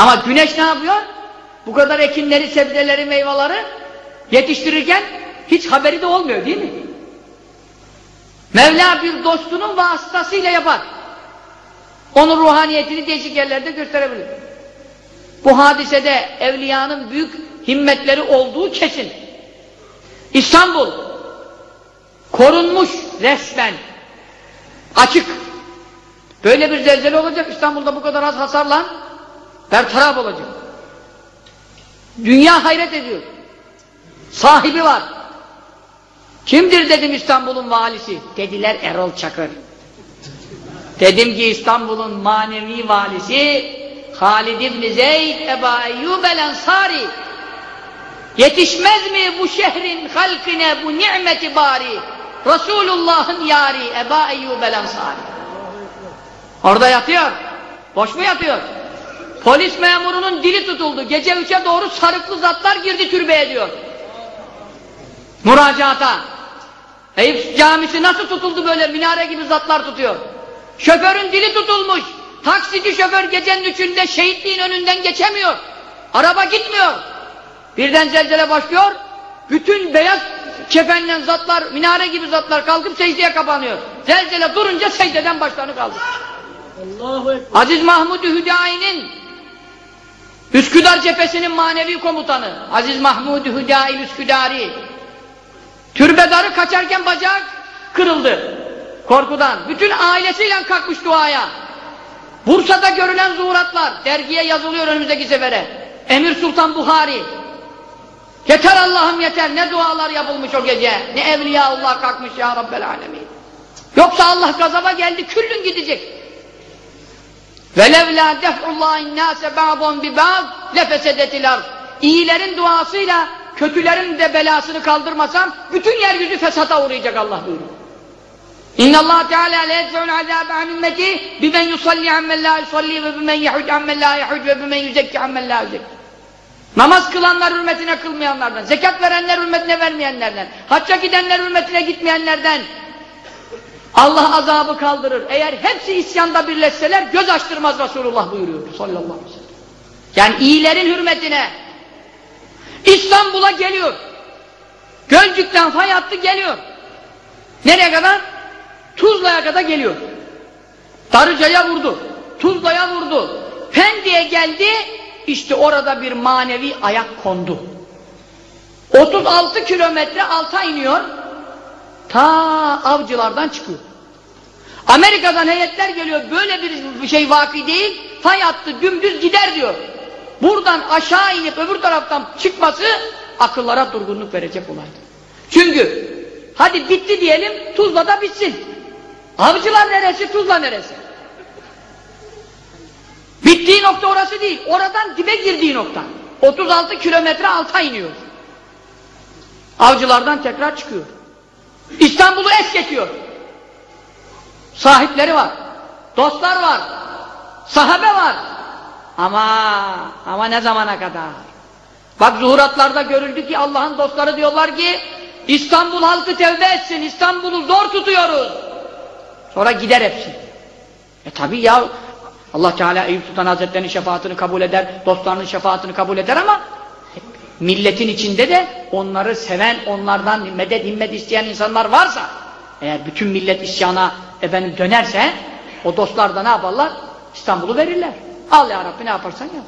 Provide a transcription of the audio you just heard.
Ama güneş ne yapıyor? Bu kadar ekinleri, sebzeleri, meyveleri yetiştirirken hiç haberi de olmuyor değil mi? Mevla bir dostunun vasıtasıyla yapar. Onun ruhaniyetini değişik yerlerde gösterebilir. Bu hadisede evliyanın büyük himmetleri olduğu kesin. İstanbul korunmuş resmen açık. Böyle bir zelzele olacak İstanbul'da bu kadar az hasarla bertaraf olacak. Dünya hayret ediyor. Sahibi var. Kimdir dedim İstanbul'un valisi? Dediler Erol Çakır. Dedim ki İstanbul'un manevi valisi Halid İbni Zeyd Eba Eyyub el Ensari Yetişmez mi bu şehrin halkine bu nimeti bari Resulullah'ın yari Eba Eyyub el Ensari Orada yatıyor. Boş mu yatıyor? Polis memurunun dili tutuldu. Gece üçe doğru sarıklı zatlar girdi türbeye diyor. Müracaata. Eyüp camisi nasıl tutuldu böyle minare gibi zatlar tutuyor. Şoförün dili tutulmuş. Taksici şoför gecenin üçünde şehitliğin önünden geçemiyor. Araba gitmiyor. Birden zelzele başlıyor. Bütün beyaz kefenle zatlar, minare gibi zatlar kalkıp secdeye kapanıyor. Zelzele durunca secdeden başlarını kaldır. Aziz Mahmud Hüdayi'nin Üsküdar cephesinin manevi komutanı Aziz Mahmud Hüdayi Üsküdari Türbedarı kaçarken bacak kırıldı. Korkudan. Bütün ailesiyle kalkmış duaya. Bursa'da görülen zuhuratlar. Dergiye yazılıyor önümüzdeki sefere. Emir Sultan Buhari. Yeter Allah'ım yeter. Ne dualar yapılmış o gece. Ne evliyaullah kalkmış ya Rabbel Alemin. Yoksa Allah gazaba geldi. Küllün gidecek. وَلَوْلَا دَفْعُ اللّٰهِ النَّاسَ بَعْضًا بِبَعْضٍ لَفَسَدَتِ الْأَرْضِ İyilerin duasıyla kötülerin de belasını kaldırmasam bütün yeryüzü fesata uğrayacak Allah buyuruyor. İnna Allah Teala la yedfe'ul azab an ümmeti bimen yusalli ammen la yusalli ve bimen yahuc ammen la yahuc ve bimen yüzekki ammen la yüzekki. Namaz kılanlar hürmetine kılmayanlardan, zekat verenler hürmetine vermeyenlerden, hacca gidenler hürmetine gitmeyenlerden Allah azabı kaldırır. Eğer hepsi isyanda birleşseler göz açtırmaz Resulullah buyuruyor sallallahu aleyhi ve sellem. Yani iyilerin hürmetine İstanbul'a geliyor. Gölcük'ten fay hattı geliyor. Nereye kadar? Tuzla'ya kadar geliyor. Darıca'ya vurdu. Tuzla'ya vurdu. Pendik'e geldi. İşte orada bir manevi ayak kondu. 36 kilometre alta iniyor. Ta avcılardan çıkıyor. Amerika'dan heyetler geliyor. Böyle bir şey vaki değil. Fay hattı dümdüz gider diyor. Buradan aşağı inip öbür taraftan çıkması akıllara durgunluk verecek olaydır. Çünkü hadi bitti diyelim Tuzla'da bitsin. Avcılar neresi Tuzla neresi? Bittiği nokta orası değil. Oradan dibe girdiği nokta. 36 kilometre alta iniyor. Avcılardan tekrar çıkıyor. İstanbul'u es geçiyor. Sahipleri var. Dostlar var. Sahabe var. Ama ama ne zamana kadar? Bak zuhuratlarda görüldü ki Allah'ın dostları diyorlar ki İstanbul halkı tevbe etsin. İstanbul'u zor tutuyoruz. Sonra gider hepsi. E tabi ya Allah Teala Eyüp Sultan Hazretleri'nin şefaatini kabul eder, dostlarının şefaatini kabul eder ama milletin içinde de onları seven, onlardan medet himmet isteyen insanlar varsa eğer bütün millet isyana efendim dönerse o dostlar da ne yaparlar? İstanbul'u verirler. Al ya Rabbi ne yaparsan yap.